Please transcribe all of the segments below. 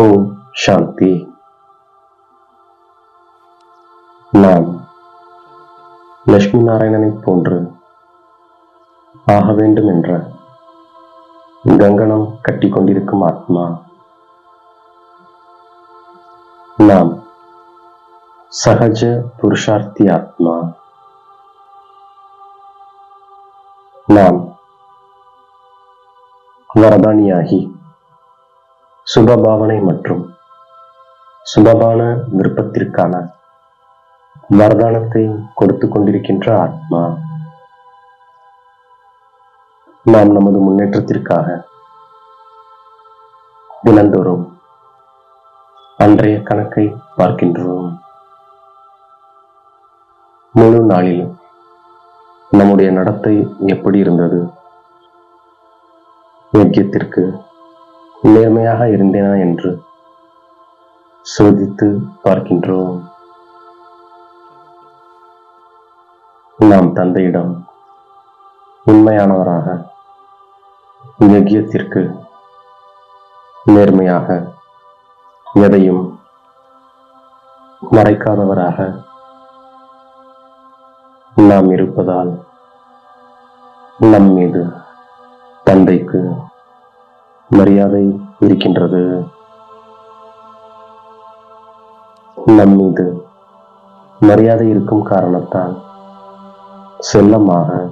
ஓம் சாந்தி நாம் லட்சுமி நாராயணனைப் போன்று ஆக வேண்டும் என்ற கங்கணம் கட்டி கொண்டிருக்கும் ஆத்மா நாம் சகஜ புருஷார்த்தி ஆத்மா நாம் வரதானியாகி சுபபாவனை மற்றும் சுபபான விருப்பத்திற்கான வரதானத்தை கொடுத்து கொண்டிருக்கின்ற ஆத்மா நாம் நமது முன்னேற்றத்திற்காக தினந்தோறும் அன்றைய கணக்கை பார்க்கின்றோம். முழு நாளிலும் நம்முடைய நடத்தை எப்படி இருந்தது? யஜ்யத்திற்கு நேர்மையாக இருந்தேனா என்று சோதித்து பார்க்கின்றோம். நாம் தந்தையிடம் உண்மையானவராக யஜ்யத்திற்கு நேர்மையாக எதையும் மறைக்காதவராக நாம் இருப்பதால் நம் மீது தந்தைக்கு மரியாதை இருக்கின்றது. நம் மீது மரியாதை இருக்கும் காரணத்தால் செல்லமாக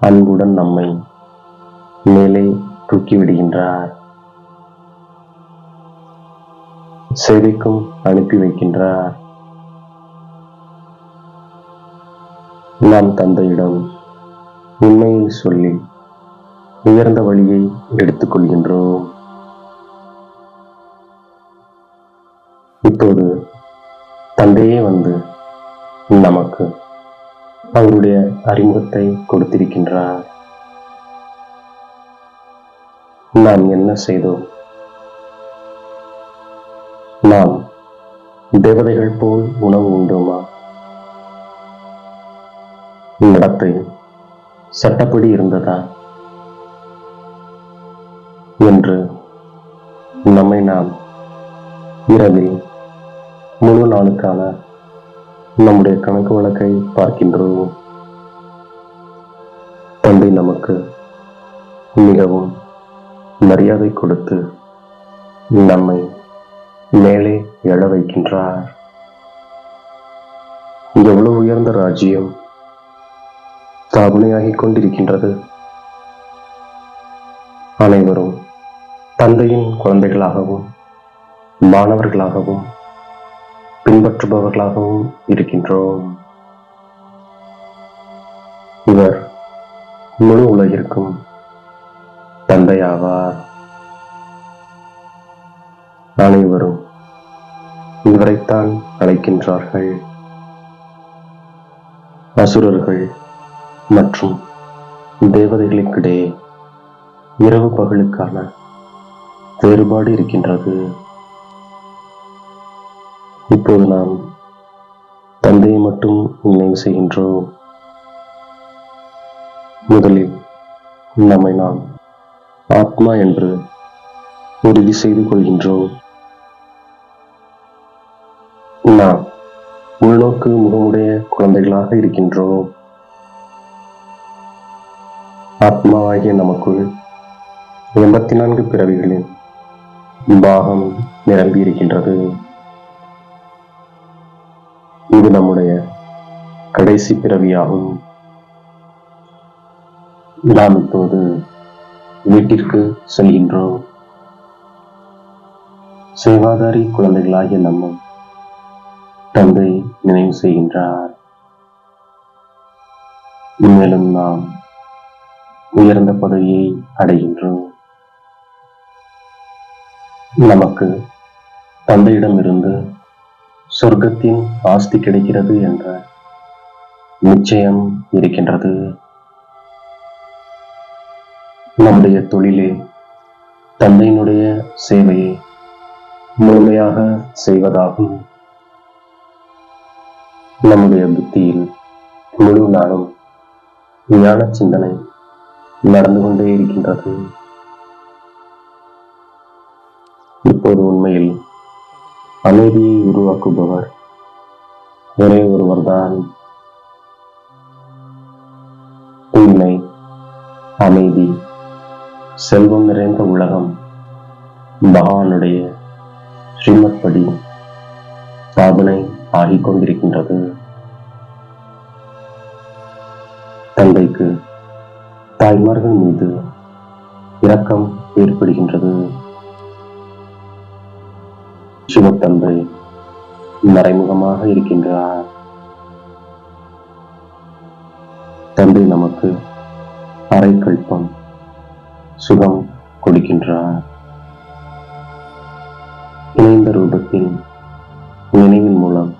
அன்புடன் நம்மை மேலே தூக்கி விடுகின்றார். சேவைக்கும் அனுப்பி வைக்கின்றார். நாம் தந்தையிடம் உண்மையை சொல்லி உயர்ந்த வழியை எடுத்துக்கொள்கின்றோம். இப்போது தந்தையே வந்து நமக்கு அவருடைய அறிமுகத்தை கொடுத்திருக்கின்றார். நாம் என்ன செய்தோம்? நாம் தேவதைகள் போல் உணவு உண்டோமா? நடத்தை சட்டப்படி இருந்ததா? என்று நம்மை நாம் இரவில் முழு நாளுக்கான நம்முடைய கணக்கு வழக்கை பார்க்கின்றோம். தந்தை நமக்கு மிகவும் மரியாதை கொடுத்து நம்மை மேலே எழ வைக்கின்றார். எவ்வளவு உயர்ந்த ராஜ்யம் ஸ்தாபனையாகிக் கொண்டிருக்கின்றது. அனைவரும் தந்தையின் குழந்தைகளாகவும் மாணவர்களாகவும் பின்பற்றுபவர்களாகவும் இருக்கின்றோம். இவர் முழு உலகிற்கும் தந்தையாவார். அனைவரும் இவரைத்தான் அழைக்கின்றார்கள். அசுரர்கள் மற்றும் தேவதைகளுக்கிடையே இரவு பகலுக்கான வேறுபாடு இருக்கின்றது. இப்போது நாம் தந்தையை மட்டும் நினைவு செய்கின்றோம். முதலில் நம்மை நாம் ஆத்மா என்று உறுதி செய்து கொள்கின்றோம். நாம் உள்நோக்கு முகமுடைய குழந்தைகளாக இருக்கின்றோம். ஆத்மாவாகிய நமக்குள் எண்பத்தி நான்கு பிறவிகளின் பாகம் நிரம்பி இருக்கின்றது இது நம்முடைய கடைசி பிறவியாகும். நாம் இப்போது வீட்டிற்கு செல்கின்றோம். சேவாதாரி குழந்தைகளாகிய நம்ம தந்தை நினைவு செய்கின்றார். மேலும் நாம் உயர்ந்த பதவியை அடைகின்றோம். நமக்கு தந்தையிடமிருந்து சொர்க்கத்தின் ஆஸ்தி கிடைக்கிறது என்ற நிச்சயம் இருக்கின்றது. நம்முடைய தொழிலே தந்தையினுடைய சேவையை முழுமையாக செய்வதாகும். நம்முடைய புத்தியில் முழு நாளும் ஞான சிந்தனை நடந்து கொண்டே இருக்கின்றது. இப்போது உண்மையில் அமைதியை உருவாக்குபவர் ஒரே ஒருவர்தான். தூய்மை அமைதி செல்வம் நிறைந்த உலகம் பகவானுடைய ஸ்ரீமத் படி சாதனை ஆகிக் கொண்டிருக்கின்றது. தந்தைக்கு தாய்மார்கள் மீது இரக்கம் ஏற்படுகின்றது. சிவத்தந்தை மறைமுகமாக இருக்கின்றார். தந்தை நமக்கு அரைக்கல்பம் சுகம் கொடுக்கின்றார். இணைந்த ரூபத்தில் நினைவின் மூலம்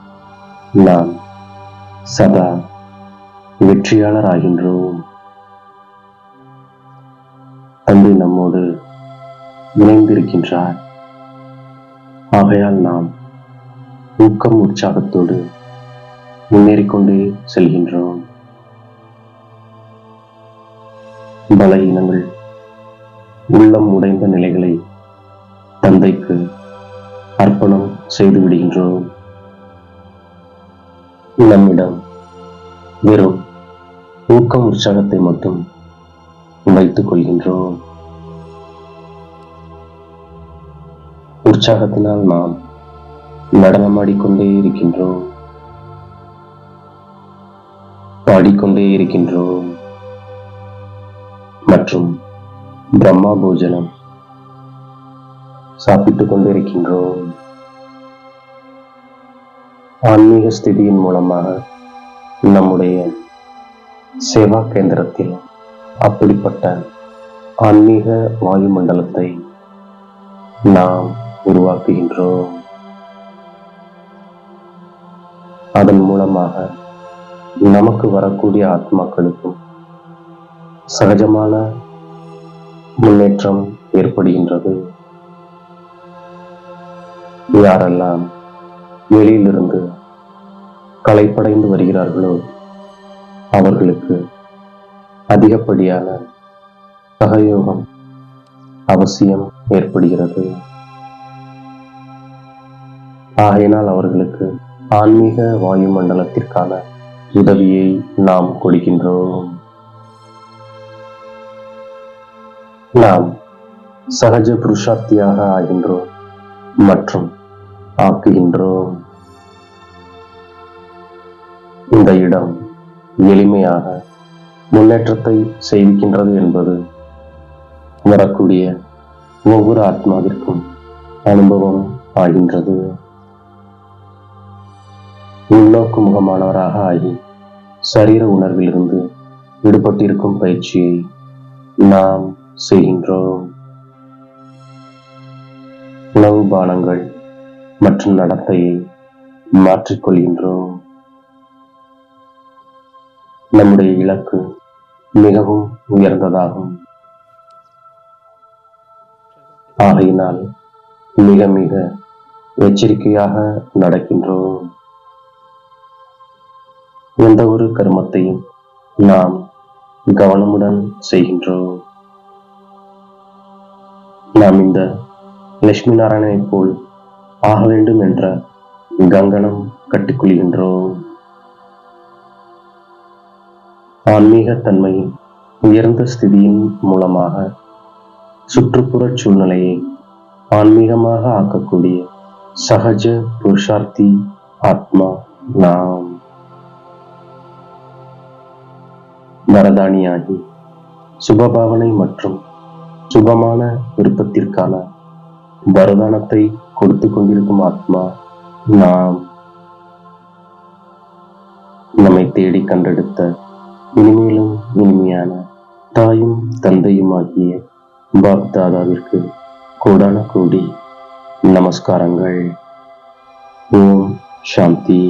நாம் சதா வெற்றியாளர் ஆகின்றோம் தந்தை நம்மோடு இணைந்திருக்கின்றார். ஆகையால் நாம் ஊக்கம் உற்சாகத்தோடு முன்னேறிக்கொண்டே செல்கின்றோம். பலகீனங்கள் உள்ளம் உடைந்த நிலைகளை தந்தைக்கு அர்ப்பணம் செய்து விடுகின்றோம். நம்மிடம் வெறும் ஊக்கம் உற்சாகத்தை மட்டும் வைத்துக் கொள்கின்றோம். உற்சாகத்தினால் நாம் நடனமாடிக்கொண்டே இருக்கின்றோம். பாடிக்கொண்டே இருக்கின்றோம். மற்றும் பிரம்மா போஜனம் சாப்பிட்டுக் கொண்டிருக்கின்றோம். ஆன்மீக ஸ்திதியின் மூலமாக நம்முடைய சேவா கேந்திரத்தில் அப்படிப்பட்ட ஆன்மீக வாயுமண்டலத்தை நாம் உருவாக்குகின்றோம். அதன் மூலமாக நமக்கு வரக்கூடிய ஆத்மாக்களுக்கும் சகஜமான முன்னேற்றம் ஏற்படுகின்றது. யாரெல்லாம் வெளியிலிருந்து களைப்படைந்து வருகிறார்களோ அவர்களுக்கு அதிகப்படியான சகயோகம் அவசியம் ஏற்படுகிறது. ஆகையினால் அவர்களுக்கு ஆன்மீக வாயுமண்டலத்திற்கான உதவியை நாம் கொடுக்கின்றோம். நாம் சகஜ புருஷார்த்தியாக ஆகின்றோம் மற்றும் ஆக்குகின்றோம். இந்த இடம் எளிமையாக முன்னேற்றத்தை செய்விக்கின்றது என்பது வரக்கூடிய ஒவ்வொரு ஆத்மாவிற்கும் அனுபவம் ஆகின்றது. உள்நோக்கு முகமானவராக ஆகி சரீர உணர்விலிருந்து விடுபட்டிருக்கும் பயிற்சியை நாம் செய்கின்றோம். உணவு பானங்கள் மற்றும் நடத்தையை மாற்றிக்கொள்கின்றோம். நம்முடைய இலக்கு மிகவும் உயர்ந்ததாகும். ஆகையினால் மிக மிக எச்சரிக்கையாக நடக்கின்றோம். எந்த ஒரு கர்மத்தையும் நாம் கவனமுடன் செய்கின்றோம். நாம் இந்த லட்சுமி நாராயணனை போல் ஆக வேண்டும் என்ற கங்கணம் கட்டிக்கொள்கின்றோம் ஆன்மீக தன்மையின் உயர்ந்த ஸ்திதியின் மூலமாக சுற்றுப்புற சூழ்நிலையை ஆன்மீகமாக ஆக்கக்கூடிய சகஜ புருஷார்த்தி ஆத்மா நாம். வரதானியாகி சுபபாவனை மற்றும் சுபமான விருப்பத்திற்கான வரதானத்தை கொடுத்து கொண்டிருக்கும் ஆத்மா நாம் நம்மை தேடி கண்டெடுத்த இனிமேலும் இனிமையான தாயும் தந்தையுமாகிய பாப் தாதாவிற்கு கோடான கோடி நமஸ்காரங்கள். ஓம் சாந்தி.